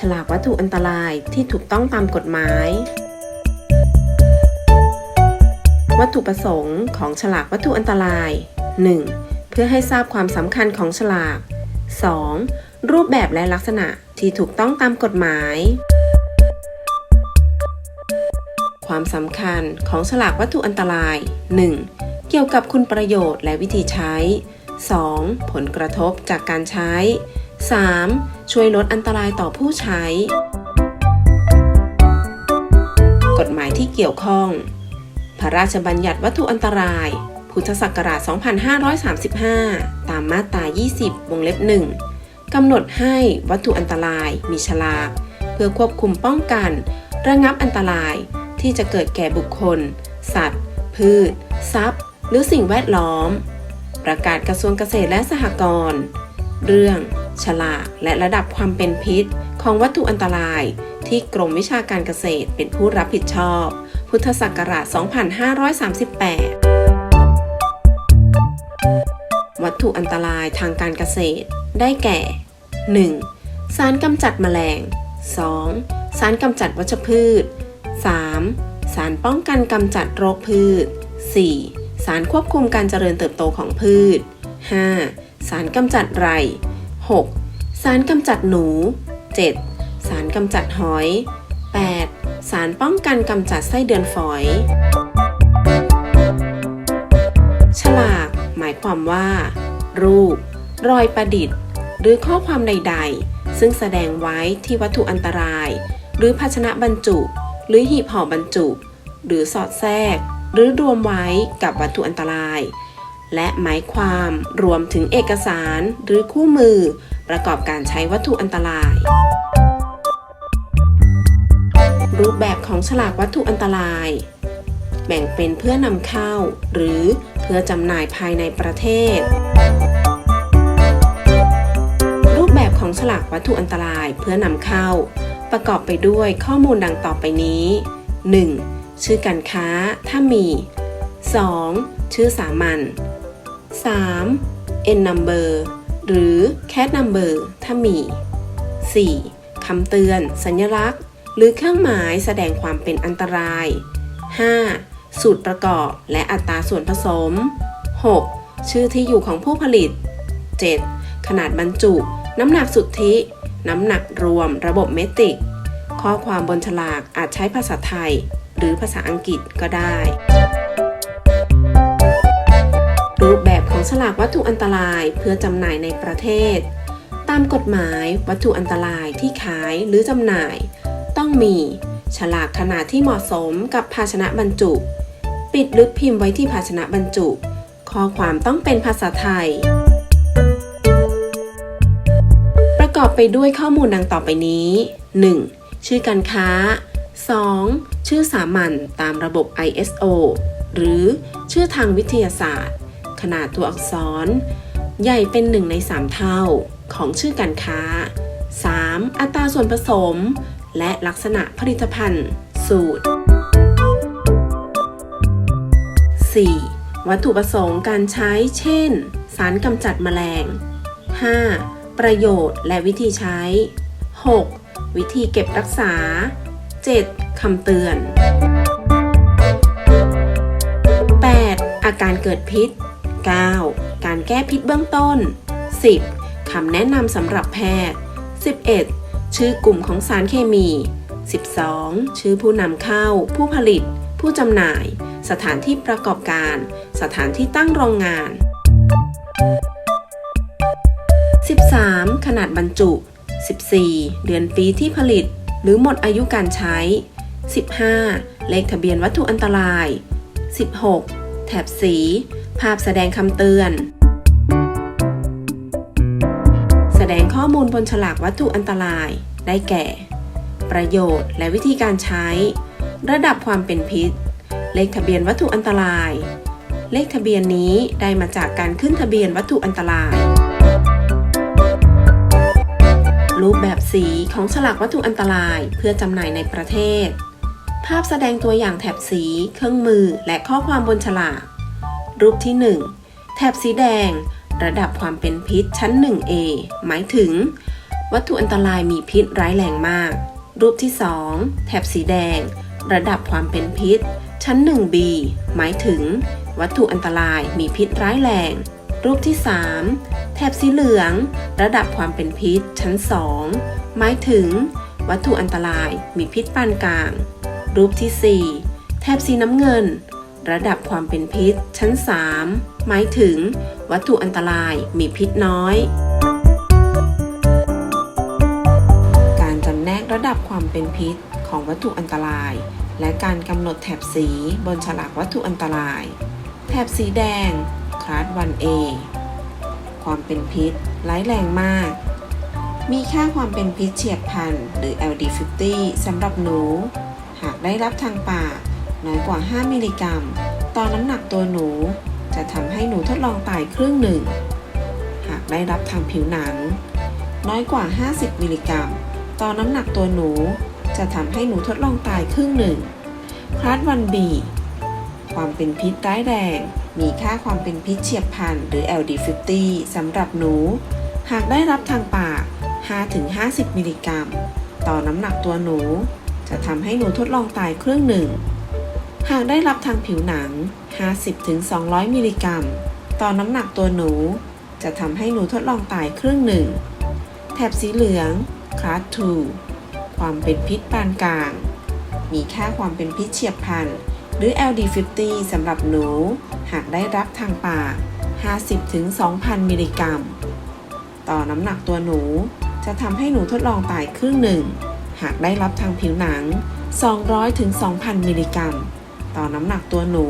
ฉลากวัตถุอันตรายที่ถูกต้องตามกฎหมาย วัตถุประสงค์ของฉลากวัตถุอันตราย 1. เพื่อให้ทราบความสำคัญของฉลาก 2. รูปแบบและลักษณะที่ถูกต้องตามกฎหมาย ความสำคัญของฉลากวัตถุอันตราย 1. เกี่ยวกับคุณประโยชน์และวิธีใช้ 2. ผลกระทบจากการใช้ 3. ช่วยลดอันตรายต่อผู้ใช้ กฎหมายที่เกี่ยวข้อง พระราชบัญญัติวัตถุอันตราย พุทธศักราช 2535 ตามมาตรา 20 วงเล็บ 1 กำหนดให้วัตถุอันตรายมีฉลาก เพื่อควบคุมป้องกัน ระงับอันตรายที่จะเกิดแก่บุคคล สัตว์ พืช ทรัพย์ หรือสิ่งแวดล้อม ประกาศกระทรวงเกษตรและสหกรณ์ เรื่อง ฉลาก และระดับความเป็นพิษ ของวัตถุอันตราย ที่กรมวิชาการเกษตรเป็นผู้รับผิดชอบ พุทธศักราช 2538 วัตถุอันตรายทางการเกษตร ได้แก่ 1. สารกำจัดแมลง 2. สารกำจัดวัชพืช 3. สารป้องกันกำจัดโรคพืช 4. สารควบคุมการเจริญเติบโตของพืช 5. สารกำจัดไร 6. สารกำจัดหนู 7. สารกำจัดหอย 8. สารป้องกันกำจัดไส้เดือนฝอย ฉลาก หมายความว่า รูป รอยประดิษฐ์ หรือข้อความใด ๆ ซึ่งแสดงไว้ที่วัตถุอันตราย หรือภาชนะบรรจุ หรือหีบห่อบรรจุ หรือสอดแทรก หรือรวมไว้กับวัตถุอันตราย และหมายความรวมถึงเอกสารหรือคู่มือ ประกอบการใช้วัตถุอันตราย รูปแบบของฉลากวัตถุอันตราย แบ่งเป็นเพื่อนำเข้า หรือเพื่อจำหน่ายภายในประเทศ รูปแบบของฉลากวัตถุอันตรายเพื่อนำเข้า ประกอบไปด้วยข้อมูลดังต่อไปนี้ 1. ชื่อการค้าถ้ามี 2. ชื่อสามัญ 3. N number หรือ cat number ถ้ามี 4. คำเตือน สัญลักษณ์ หรือเครื่องหมายแสดงความเป็นอันตราย 5. สูตรประกอบและอัตราส่วนผสม 6. ชื่อที่อยู่ของผู้ผลิต 7. ขนาดบรรจุ น้ำหนักสุทธิ น้ำหนักรวม ระบบเมตริก ข้อความบนฉลากอาจใช้ภาษาไทย หรือภาษาอังกฤษก็ได้ ปแบบของฉลากวัตถุอันตรายเพื่อจำหน่ายในประเทศ ตามกฎหมายวัตถุอันตรายที่ขายหรือจำหน่าย ต้องมี ฉลากขนาดที่เหมาะสมกับภาชนะบรรจุ ปิดหรือพิมพ์ไว้ที่ภาชนะบรรจุ ข้อความต้องเป็นภาษาไทย ประกอบไปด้วยข้อมูลดังต่อไปนี้ 1. ชื่อการค้า 2. ชื่อสามัญตามระบบ ISO หรือชื่อทางวิทยาศาสตร์ ขนาดตัวอักษร ใหญ่เป็น 1 ใน 3 เท่าของชื่อการค้า 3. อัตราส่วนผสม และลักษณะผลิตภัณฑ์ สูตร 4. วัตถุประสงค์การใช้ เช่น สารกำจัดแมลง 5. ประโยชน์และวิธีใช้ 6. วิธีเก็บรักษา 7. คำเตือน 8. อาการเกิดพิษ 9. การแก้พิษเบื้องต้น 10. คำแนะนำสำหรับแพทย์ 11. ชื่อกลุ่มของสารเคมี 12. ชื่อผู้นำเข้า ผู้ผลิต ผู้จำหน่าย สถานที่ประกอบการ สถานที่ตั้งโรงงาน 13. ขนาดบรรจุ 14. เดือนปีที่ผลิต หรือหมดอายุการใช้ 15. เลขทะเบียนวัตถุอันตราย 16. แถบสี ภาพแสดงคำเตือน แสดงข้อมูลบนฉลากวัตถุอันตราย ได้แก่ ประโยชน์และวิธีการใช้ ระดับความเป็นพิษ เลขทะเบียนวัตถุอันตราย เลขทะเบียนนี้ได้มาจากการขึ้นทะเบียนวัตถุอันตราย รูปแบบสีของฉลากวัตถุอันตรายเพื่อจำหน่ายในประเทศ ภาพแสดงตัวอย่างแถบสี เครื่องมือ และข้อความบนฉลาก รูปที่ 1 แถบสีแดง ระดับความเป็นพิษชั้น 1A หมายถึง วัตถุอันตรายมีพิษร้ายแรงมาก รูปที่ 2 แถบสีแดง ระดับความเป็นพิษ ชั้น 1B หมายถึง วัตถุอันตรายมีพิษร้ายแรง รูปที่ 3 แถบสีเหลือง ระดับความเป็นพิษ ชั้น 2 หมายถึง วัตถุอันตรายมีพิษปานกลาง รูปที่ 4 แถบสีน้ำเงิน ระดับความเป็นพิษ ชั้น 3 หมายถึง วัตถุอันตรายมีพิษน้อย การจำแนกระดับความเป็นพิษของวัตถุอันตราย และการกำหนดแถบสีบนฉลากวัตถุอันตราย แถบสีแดง คลาส 1A ความเป็นพิษร้ายแรงมาก มีค่าความเป็นพิษเฉียดพันหรือ LD50 สำหรับหนู หากได้รับทางปาก น้อยกว่า 5 มิลลิกรัมต่อน้ำหนักตัวหนู จะทำให้หนูทดลองตายครึ่งหนึ่ง หากได้รับทางผิวหนัง น้อยกว่า 50 มิลลิกรัมต่อน้ำหนักตัวหนู จะทำให้หนูทดลองตายครึ่งหนึ่งคลาส 1B ความเป็นพิษร้ายแรง มีค่าความเป็นพิษเฉียบพลันหรือ LD50 สำหรับหนู หากได้รับทางปาก 5-50 มิลลิกรัม ต่อน้ำหนักตัวหนู จะทำให้หนูทดลองตายครึ่งหนึ่ง หากได้รับทางผิวหนัง 50-200 มิลลิกรัม ต่อน้ำหนักตัวหนู จะทำให้หนูทดลองตายครึ่งหนึ่ง แถบสีเหลือง คลาส 2 ความเป็นพิษปานกลาง มีค่าความเป็นพิษเฉียบพลัน หรือ LD50 สำหรับหนู หากได้รับทางปาก 50-2,000 มิลลิกรัม ต่อน้ำหนักตัวหนู จะทำให้หนูทดลองตายครึ่งหนึ่ง หากได้รับทางผิวหนัง 200-2,000 มิลลิกรัม ต่อน้ำหนักตัวหนู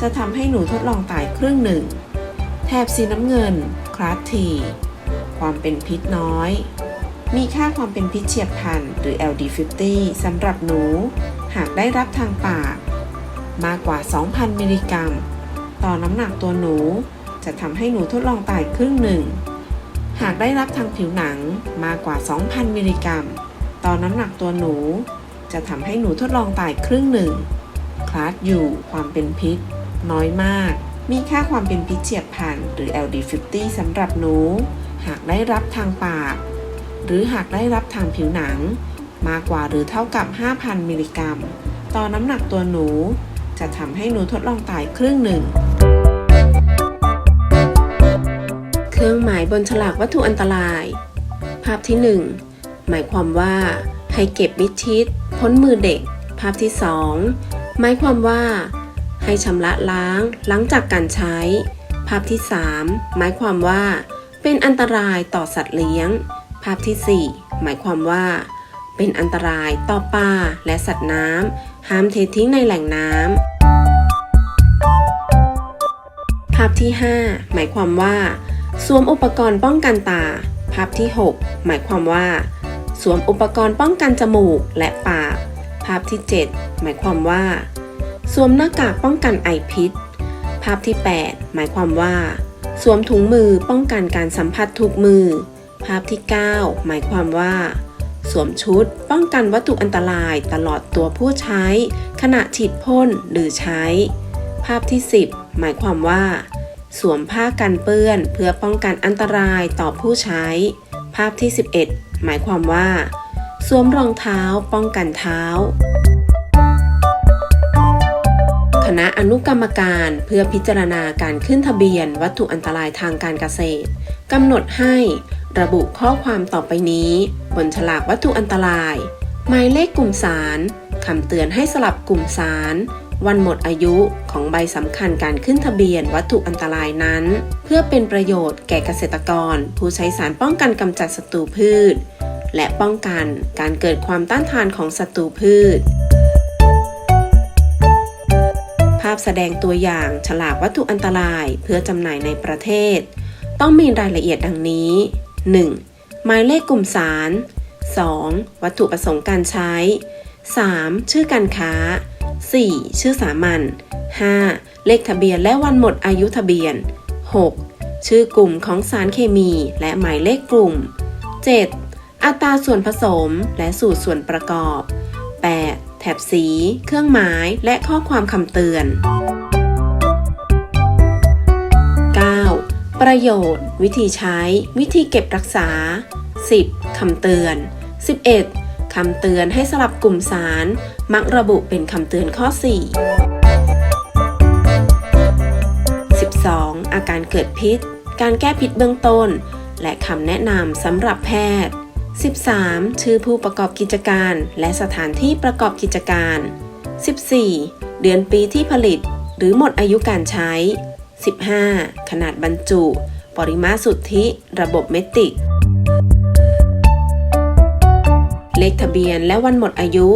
จะทำให้หนูทดลองตายครึ่งหนึ่ง แถบสีน้ำเงิน คลาสที ความเป็นพิษน้อย มีค่าความเป็นพิษเฉียบพลันหรือ LD50 สำหรับหนู หากได้รับทางปาก มากกว่า 2,000 มิลลิกรัม ต่อน้ำหนักตัวหนู จะทำให้หนูทดลองตายครึ่งหนึ่ง หากได้รับทางผิวหนังมากกว่า 2,000 มิลลิกรัม ต่อน้ำหนักตัวหนู จะทำให้หนูทดลองตายครึ่งหนึ่ง ลาสอยู่ความเป็นพิษ น้อยมาก มีค่าความเป็นพิษเฉียบพลันหรือ LD50 สำหรับหนู หากได้รับทางปาก หรือหากได้รับทางผิวหนัง มากกว่าหรือเท่ากับ 5,000 มิลลิกรัม ต่อน้ำหนักตัวหนู จะทำให้หนูทดลองตายครึ่งหนึ่งเครื่องหมายบนฉลากวัตถุอันตราย ภาพที่ 1 หมายความว่าให้เก็บมิดชิด พ้นมือเด็ก ภาพที่ 2 หมายความว่า ให้ชำระล้างหลังจากการใช้ ภาพที่ 3 หมายความว่า เป็นอันตรายต่อสัตว์เลี้ยง ภาพที่ 4 หมายความว่า เป็นอันตรายต่อปลาและสัตว์น้ำห้ามเททิ้งในแหล่งน้ำภาพที่ 5 หมายความว่า สวมอุปกรณ์ป้องกันตา ภาพที่ 6 หมายความว่า สวมอุปกรณ์ป้องกันจมูกและปาก ภาพที่ 7 หมายความว่า สวมหน้ากากป้องกันไอพิษ ภาพที่ 8 หมายความว่า สวมถุงมือป้องกันการสัมผัสทุกมือ ภาพที่ 9 หมายความว่า สวมชุดป้องกันวัตถุอันตรายตลอดตัวผู้ใช้ ขณะฉีดพ่นหรือใช้ ภาพที่ 10 หมายความว่า สวมผ้ากันเปื้อนเพื่อป้องกันอันตรายต่อผู้ใช้ ภาพที่ 11 หมายความว่า สวมรองเท้าป้องกันเท้า คณะอนุกรรมการเพื่อพิจารณาการขึ้นทะเบียนวัตถุอันตรายทางการเกษตรกำหนดให้ระบุข้อความต่อไปนี้ บนฉลากวัตถุอันตราย หมายเลขกลุ่มสารคำเตือนให้สลับกลุ่มสาร วันหมดอายุของใบสำคัญการขึ้นทะเบียนวัตถุอันตรายนั้น เพื่อเป็นประโยชน์แก่เกษตรกร ผู้ใช้สารป้องกันกำจัดศัตรูพืช และป้องกันการเกิดความต้านทานของศัตรูพืช ภาพแสดงตัวอย่างฉลากวัตถุอันตรายเพื่อจำหน่ายในประเทศ ต้องมีรายละเอียดดังนี้ 1. หมายเลขกลุ่มสาร 2. วัตถุประสงค์การใช้ 3. ชื่อการค้า 4. ชื่อสามัญ 5. เลขทะเบียนและวันหมดอายุทะเบียน 6. ชื่อกลุ่มของสารเคมีและหมายเลขกลุ่ม 7. อัตราส่วนผสมและสูตรส่วนประกอบ 8. แถบสี เครื่องหมาย และข้อความคำเตือน 9. ปประโยชน์ วิธีใช้ วิธีเก็บรักษา 10. คำเตือน 11. คำเตือนให้สลับกลุ่มสาร มักระบุเป็นคำเตือนข้อ 4 12. อาการเกิดพิษ การแก้พิษเบื้องต้น และคำแนะนำสำหรับแพทย์ 13. ชื่อผู้ประกอบกิจการและสถานที่ประกอบกิจการ 14. เดือนปีที่ผลิต หรือหมดอายุการใช้ 15. ขนาดบรรจุ ปริมาตรสุทธิ ระบบเมตริก เลขทะเบียนและวันหมดอายุ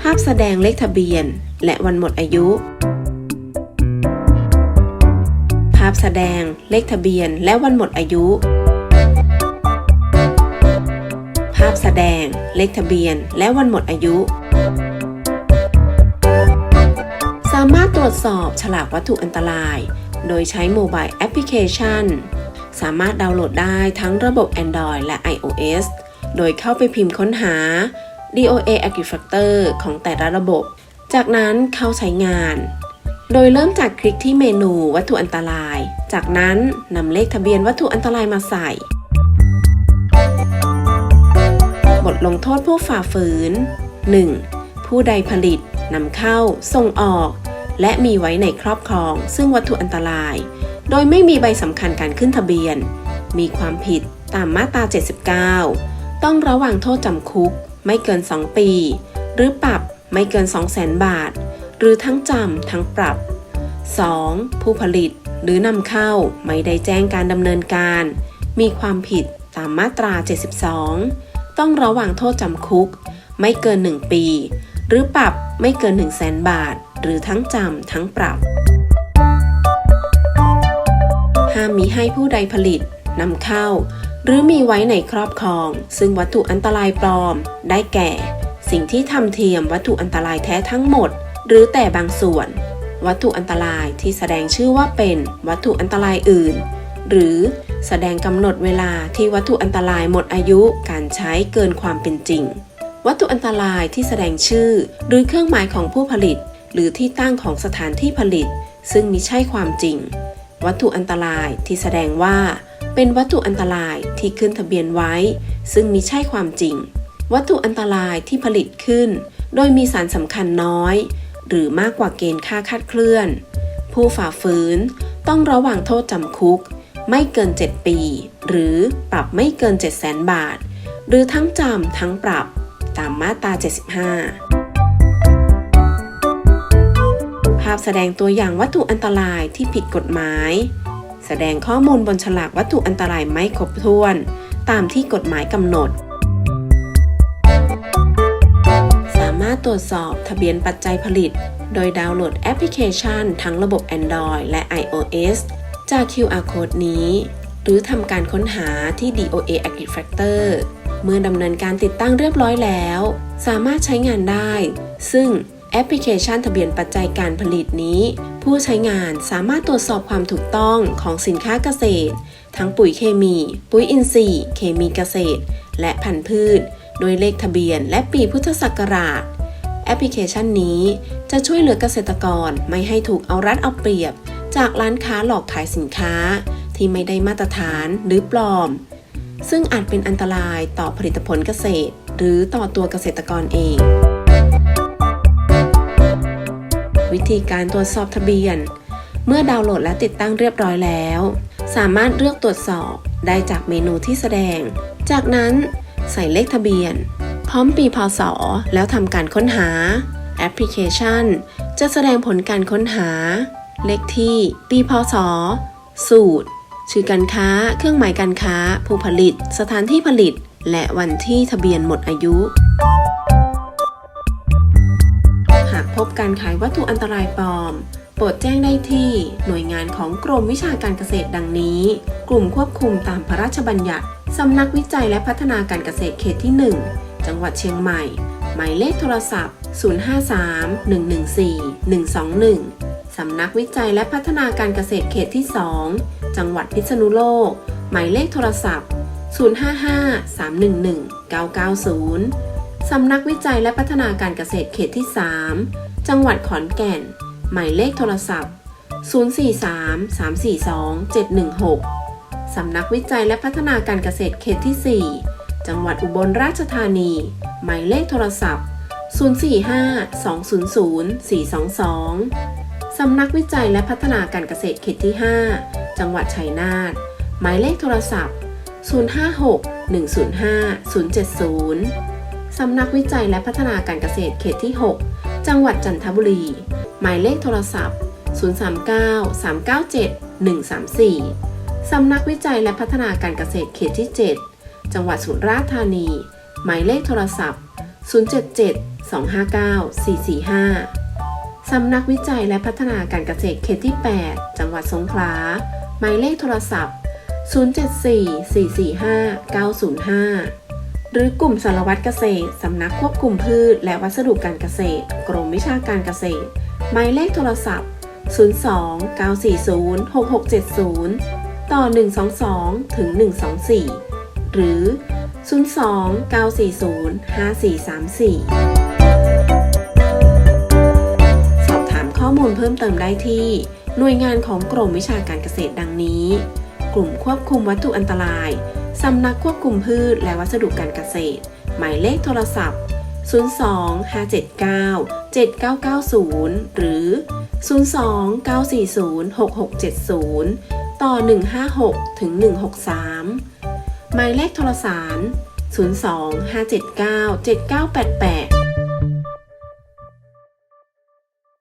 ภาพแสดงเลขทะเบียนและวันหมดอายุ พแสดง เลขทะเบียน และวันหมดอายุ ภาพแสดง เลขทะเบียน และวันหมดอายุ สามารถตรวจสอบฉลากวัตถุอันตราย โดยใช้โมบายแอปพลิเคชัน สามารถดาวน์โหลดได้ทั้งระบบ Android และ iOS โดยเข้าไปพิมพ์ค้นหา DOA Agri-Factor ของแต่ละระบบ จากนั้นเข้าใช้งาน โดยเริ่มจากคลิกที่เมนูวัตถุอันตราย จากนั้นนำเลขทะเบียนวัตถุอันตรายมาใส่ บทลงโทษผู้ฝ่าฝืน 1. ผู้ใดผลิตนำเข้า ส่งออก และมีไว้ในครอบครอง ซึ่งวัตถุอันตราย โดยไม่มีใบสำคัญการขึ้นทะเบียน มีความผิดตามมาตรา 79 ต้องระว่างโทษจำคุก ไม่เกิน 2 ปี หรือปรับไม่เกิน 200,000 บาท หรือทั้งจำทั้งปรับ 2. ผู้ผลิตหรือนำเข้าไม่ได้แจ้งการดำเนินการ มีความผิดตามมาตรา 72 ต้องระว่างโทษจำคุก ไม่เกิน 1 ปี หรือปรับไม่เกิน 1 0 0 0 0 0บาท หรือทั้งจำทั้งปรับ ห้ามมีให้ผู้ใดผลิตนำเข้า หรือมีไว้ในครอบครอง ซึ่งวัตถุอันตรายปลอม ได้แก่ สิ่งที่ทำเทียมวัตถุอันตรายแท้ทั้งหมด หรือแต่บางส่วน วัตถุอันตรายที่แสดงชื่อว่าเป็นวัตถุอันตรายอื่น หรือแสดงกำหนดเวลาที่วัตถุอันตรายหมดอายุการใช้เกินความเป็นจริง วัตถุอันตรายที่แสดงชื่อ หรือเครื่องหมายของผู้ผลิต หรือที่ตั้งของสถานที่ผลิต ซึ่งมิใช่ความจริง วัตถุอันตรายที่แสดงว่า เป็นวัตถุอันตรายที่ขึ้นทะเบียนไว้ ซึ่งมิใช่ความจริง วัตถุอันตรายที่ผลิตขึ้น โดยมีสารสำคัญน้อย หรือมากกว่าเกณฑ์ค่าคาดเคลื่อน ผู้ฝ่าฝืนต้องระว่างโทษจำคุก ไม่เกิน 7 ปี หรือปรับไม่เกิน 7 0 0 0 0 0 บาท หรือทั้งจำทั้งปรับตามมาตรา 75 ภาพแสดงตัวอย่างวัตถุอันตรายที่ผิดกฎหมาย แสดงข้อมูลบนฉลากวัตถุอันตรายไม่ครบถ้วน ตามที่กฎหมายกำหนดามารถตรวจสอบทะเบียนปัจจัยผลิต โดยดาวน์โหลดแอปพลิเคชัน ทั้งระบบ Android และ iOS จาก QR Code นี้ หรือทำการค้นหาที่ DOA Agri-Factor เมื่อดำเนินการติดตั้งเรียบร้อยแล้ว สามารถใช้งานได้ ซึ่งแอปพลิเคชันทะเบียนปัจจัยการผลิตนี้ ผู้ใช้งานสามารถตรวจสอบความถูกต้องของสินค้าเกษตร ทั้งปุ๋ยเคมี ปุ๋ยอินทรีย์ เคมีเกษตร และพันธุ์พืช โดยเลขทะเบียนและปีพุทธศักราช แอปพลิเคชันนี้จะช่วยเหลือเกษตรกรไม่ให้ถูกเอารัดเอาเปรียบ จากร้านค้าหลอกขายสินค้า ที่ไม่ได้มาตรฐานหรือปลอม ซึ่งอาจเป็นอันตรายต่อผลิตผลเกษตร หรือต่อตัวเกษตรกรเอง วิธีการตรวจสอบทะเบียน เมื่อดาวน์โหลดและติดตั้งเรียบร้อยแล้ว สามารถเลือกตรวจสอบได้จากเมนูที่แสดง จากนั้น ใส่เลขทะเบียน พร้อมปีพศ แล้วทำการค้นหา แอปพลิเคชัน จะแสดงผลการค้นหา เลขที่ ปีพศ สูตร ชื่อการค้า เครื่องหมายการค้า ผู้ผลิต สถานที่ผลิต และวันที่ทะเบียนหมดอายุหากพบการขายวัตถุอันตรายปลอม โปรดแจ้งได้ที่หน่วยงานของกรมวิชาการเกษตรดังนี้ กลุ่มควบคุมตามพระราชบัญญัติ สำนักวิจัยและพัฒนาการเกษตรเขตที่ 1 จังหวัดเชียงใหม่ หมายเลขโทรศัพท์ 053-114-121 สำนักวิจัยและพัฒนาการเกษตรเขตที่ 2 จังหวัดพิษณุโลก หมายเลขโทรศัพท์ 055-311-990 สำนักวิจัยและพัฒนาการเกษตรเขตที่ 3 จังหวัดขอนแก่น หมายเลขโทรศัพท์ 043342716 สำนักวิจัยและพัฒนาการเกษตรเขตที่ 4 จังหวัดอุบลราชธานี หมายเลขโทรศัพท์ 045 200 422 สำนักวิจัยและพัฒนาการเกษตรเขตที่ 5 จังหวัดชัยนาท หมายเลขโทรศัพท์ 056 105 070 สำนักวิจัยและพัฒนาการเกษตรเขตที่ 6 จังหวัดจันทบุรี หมายเลขโทรศัพท์ 039 397 134 สำนักวิจัยและพัฒนาการเกษตรเขตที่ 7 จังหวัดสุราษฎร์ธานี หมายเลขโทรศัพท์ 077 259 445 สำนักวิจัยและพัฒนาการเกษตรเขตที่ 8 จังหวัดสงขลา หมายเลขโทรศัพท์ 074 445 905 หรือกลุ่มสารวัตรเกษตร สำนักควบคุมพืช และวัสดุการเกษตร กรมวิชาการเกษตร หมายเลขโทรศัพท์ 02 940 6670 ต่อ 122 ถึง 124 หรือ 02 940 5434 สอบถามข้อมูลเพิ่มเติมได้ที่ หน่วยงานของกรมวิชาการเกษตรดังนี้ กลุ่มควบคุมวัตถุอันตราย สำนักควบคุมพืชและวัสดุการเกษตร หมายเลขโทรศัพท์ 02 579 7990 หรือ 02 940 6670 ต่อ 156 ถึง 163 หมายเลขโทรสาร 02 579 7988